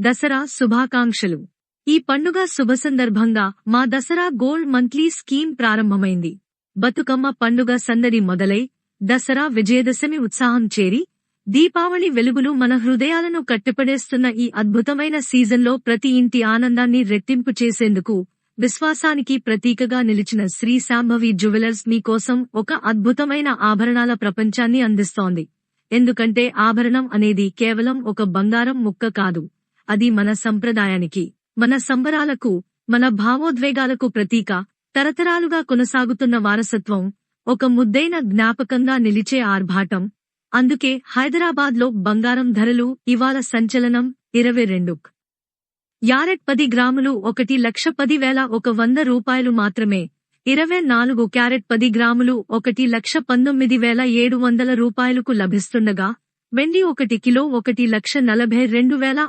దసరా శుభాకాంక్షలు. ఈ పండుగ శుభ సందర్భంగా మా దసరా గోల్డ్ మంత్లీ స్కీమ్ ప్రారంభమైంది. బతుకమ్మ పండుగ సందడి మొదలై దసరా విజయదశమి ఉత్సాహం చేరి దీపావళి వెలుగులు మన హృదయాలను కట్టిపడేస్తున్న ఈ అద్భుతమైన సీజన్లో ప్రతి ఇంటి ఆనందాన్ని రెట్టింపు చేసేందుకు విశ్వాసానికి ప్రతీకగా నిలిచిన శ్రీ శాంభవి జ్యువెలర్స్ మీకోసం ఒక అద్భుతమైన ఆభరణాల ప్రపంచాన్ని అందిస్తోంది. ఎందుకంటే ఆభరణం అనేది కేవలం ఒక బంగారం ముక్క కాదు. అది మన సంప్రదాయానికి మన సంబరాలకు మన భావోద్వేగాలకు ప్రతీక తరతరాలుగా కొనసాగుతున్న వారసత్వం ఒక ముద్దైన జ్ఞాపకంగా నిలిచే ఆర్భాటం. అందుకే హైదరాబాద్లో బంగారం ధరలు ఇవాళ సంచలనం ఇరవై రెండు. యారెట్ పది గ్రాములు ఒకటి లక్ష పది వేల ఒక వంద రూపాయలు మాత్రమే. ఇరవై నాలుగు క్యారెట్ పది గ్రాములు ఒకటి లక్ష పంతొమ్మిది వేల ఏడు వందల రూపాయలకు లభిస్తుండగా వెండి ఒకటి కిలో ఒకటి లక్ష నలభై రెండు వేల